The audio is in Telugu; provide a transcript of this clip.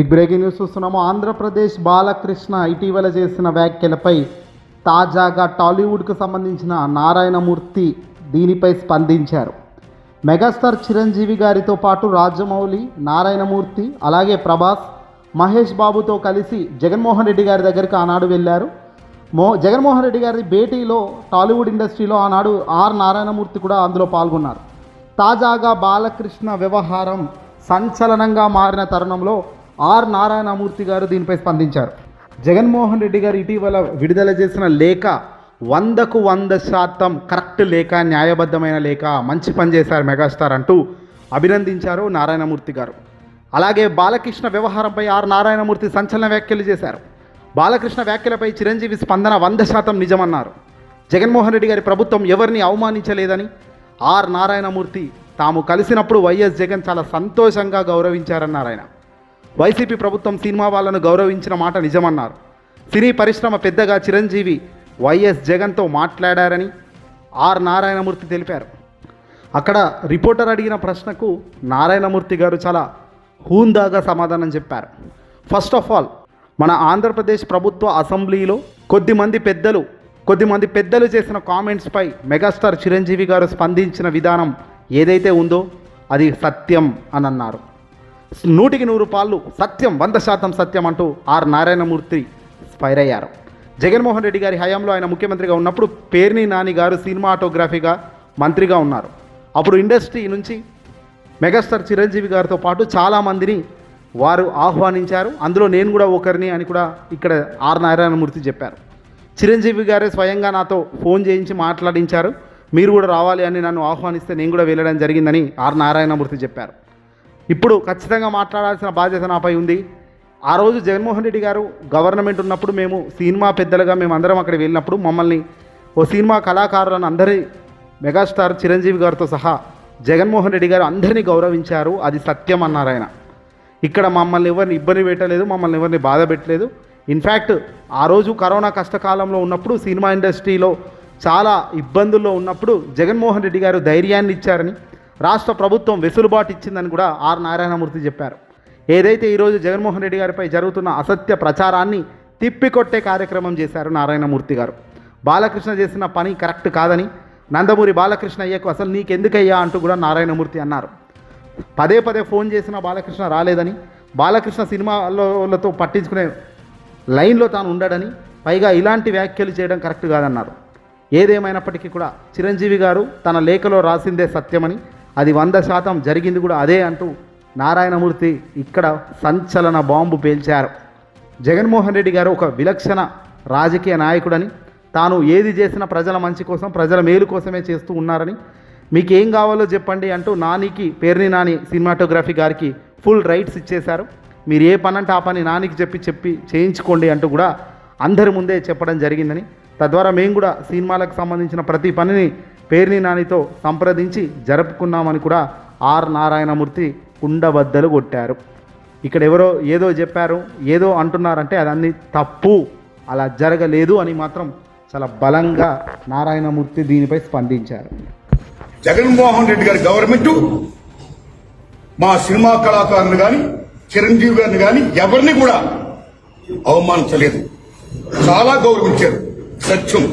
బిగ్ బ్రేకింగ్ న్యూస్ చూస్తున్నాము. ఆంధ్రప్రదేశ్ బాలకృష్ణ ఇటీవల చేసిన వ్యాఖ్యలపై తాజాగా టాలీవుడ్కు సంబంధించిన నారాయణమూర్తి దీనిపై స్పందించారు. మెగాస్టార్ చిరంజీవి గారితో పాటు రాజమౌళి నారాయణమూర్తి అలాగే ప్రభాస్ మహేష్ బాబుతో కలిసి జగన్మోహన్ రెడ్డి గారి దగ్గరికి ఆనాడు వెళ్ళారు. మో జగన్మోహన్ రెడ్డి గారి భేటీలో టాలీవుడ్ ఇండస్ట్రీలో ఆనాడు ఆర్ నారాయణమూర్తి కూడా అందులో పాల్గొన్నారు. తాజాగా బాలకృష్ణ వ్యవహారం సంచలనంగా మారిన తరుణంలో ఆర్ నారాయణమూర్తి గారు దీనిపై స్పందించారు. జగన్మోహన్ రెడ్డి గారు ఇటీవల విడుదల చేసిన లేఖ వందకు వంద శాతం కరెక్ట్ లేఖ న్యాయబద్ధమైన లేఖ మంచి పని చేశారు మెగాస్టార్ అంటూ అభినందించారు నారాయణమూర్తి గారు. అలాగే బాలకృష్ణ వ్యవహారంపై ఆర్ నారాయణమూర్తి సంచలన వ్యాఖ్యలు చేశారు. బాలకృష్ణ వ్యాఖ్యలపై చిరంజీవి స్పందన వంద శాతం నిజమన్నారు. జగన్మోహన్ రెడ్డి గారి ప్రభుత్వం ఎవరిని అవమానించలేదని ఆర్ నారాయణమూర్తి తాము కలిసినప్పుడు వైఎస్ జగన్ చాలా సంతోషంగా గౌరవించారన్నారు ఆయన. వైసీపీ ప్రభుత్వం సినిమా వాళ్ళను గౌరవించిన మాట నిజమన్నారు. సినీ పరిశ్రమ పెద్దగా చిరంజీవి వైఎస్ జగన్తో మాట్లాడారని ఆర్ నారాయణమూర్తి తెలిపారు. అక్కడ రిపోర్టర్ అడిగిన ప్రశ్నకు నారాయణమూర్తి గారు చాలా హూందాగా సమాధానం చెప్పారు. ఫస్ట్ ఆఫ్ ఆల్ మన ఆంధ్రప్రదేశ్ ప్రభుత్వ అసెంబ్లీలో కొద్దిమంది పెద్దలు కొద్దిమంది పెద్దలు చేసిన కామెంట్స్పై మెగాస్టార్ చిరంజీవి గారు స్పందించిన విధానం ఏదైతే ఉందో అది సత్యం అని అన్నారు నూటికి నూరు పాళ్ళు సత్యం వంద శాతం సత్యం అంటూ ఆర్ నారాయణమూర్తి ఫైర్ అయ్యారు జగన్మోహన్ రెడ్డి గారి హయాంలో ఆయన ముఖ్యమంత్రిగా ఉన్నప్పుడు పేర్ని నాని గారు సినిమాటోగ్రఫీగా మంత్రిగా ఉన్నారు. అప్పుడు ఇండస్ట్రీ నుంచి మెగాస్టార్ చిరంజీవి గారితో పాటు చాలామందిని వారు ఆహ్వానించారు. అందులో నేను కూడా ఒకరిని అని కూడా ఇక్కడ ఆర్ నారాయణమూర్తి చెప్పారు. చిరంజీవి గారే స్వయంగా నాతో ఫోన్ చేయించి మాట్లాడించారు. మీరు కూడా రావాలి అని నన్ను ఆహ్వానిస్తే నేను కూడా వెళ్ళడం జరిగిందని ఆర్ నారాయణమూర్తి చెప్పారు. ఇప్పుడు ఖచ్చితంగా మాట్లాడాల్సిన బాధ్యత నాపై ఉంది. ఆ రోజు జగన్మోహన్ రెడ్డి గారు గవర్నమెంట్ ఉన్నప్పుడు మేము సినిమా పెద్దలుగా మేము అందరం అక్కడ వెళ్ళినప్పుడు మమ్మల్ని ఓ సినిమా కళాకారులను అందరి మెగాస్టార్ చిరంజీవి గారితో సహా జగన్మోహన్ రెడ్డి గారు అందరినీ గౌరవించారు. అది సత్యం అన్నారు ఆయన. ఇక్కడ మమ్మల్ని ఎవరిని ఇబ్బంది పెట్టలేదు మమ్మల్ని ఎవరిని బాధ పెట్టలేదు. ఇన్ఫ్యాక్ట్ ఆ రోజు కరోనా కష్టకాలంలో ఉన్నప్పుడు సినిమా ఇండస్ట్రీలో చాలా ఇబ్బందుల్లో ఉన్నప్పుడు జగన్మోహన్ రెడ్డి గారు ధైర్యాన్ని ఇచ్చారని రాష్ట్ర ప్రభుత్వం వెసులుబాటు ఇచ్చిందని కూడా ఆర్ నారాయణమూర్తి చెప్పారు. ఏదైతే ఈరోజు జగన్మోహన్ రెడ్డి గారిపై జరుగుతున్న అసత్య ప్రచారాన్ని తిప్పికొట్టే కార్యక్రమం చేశారు నారాయణమూర్తి గారు. బాలకృష్ణ చేసిన పని కరెక్ట్ కాదని నందమూరి బాలకృష్ణ అయ్యకు అసలు నీకెందుకయ్యా అంటూ కూడా నారాయణమూర్తి అన్నారు. పదే పదే ఫోన్ చేసిన బాలకృష్ణ రాలేదని బాలకృష్ణ సినిమాలతో పట్టించుకునే లైన్లో తాను ఉండడని పైగా ఇలాంటి వ్యాఖ్యలు చేయడం కరెక్ట్ కాదన్నారు. ఏదేమైనప్పటికీ కూడా చిరంజీవి గారు తన లేఖలో రాసిందే సత్యమని అది వంద శాతం జరిగింది కూడా అదే అంటూ నారాయణమూర్తి ఇక్కడ సంచలన బాంబు పేల్చారు. జగన్మోహన్ రెడ్డి గారు ఒక విలక్షణ రాజకీయ నాయకుడని తాను ఏది చేసినా ప్రజల మంచి కోసం ప్రజల మేలు కోసమే చేస్తూ ఉన్నారని మీకు ఏం కావాలో చెప్పండి అంటూ నానికి పేర్ని నాని సినిమాటోగ్రఫీ గారికి ఫుల్ రైట్స్ ఇచ్చేశారు. మీరు ఏ పని అంటే ఆ పని నానికి చెప్పి చెప్పి చేయించుకోండి అంటూ కూడా అందరి ముందే చెప్పడం జరిగిందని తద్వారా మేము కూడా సినిమాలకు సంబంధించిన ప్రతి పనిని పేర్ని నానితో సంప్రదించి జరుపుకున్నామని కూడా ఆర్ నారాయణమూర్తి కుండబద్దలు కొట్టారు. ఇక్కడ ఎవరో ఏదో చెప్పారు ఏదో అంటున్నారంటే అదన్నీ తప్పు అలా జరగలేదు అని మాత్రం చాలా బలంగా నారాయణమూర్తి దీనిపై స్పందించారు. జగన్మోహన్ రెడ్డి గారి గవర్నమెంట్ మా సినిమా కళాకారులు కానీ చిరంజీవి గారిని కానీ ఎవరిని కూడా అవమానించలేదు. చాలా గౌరవించారు. సత్యం.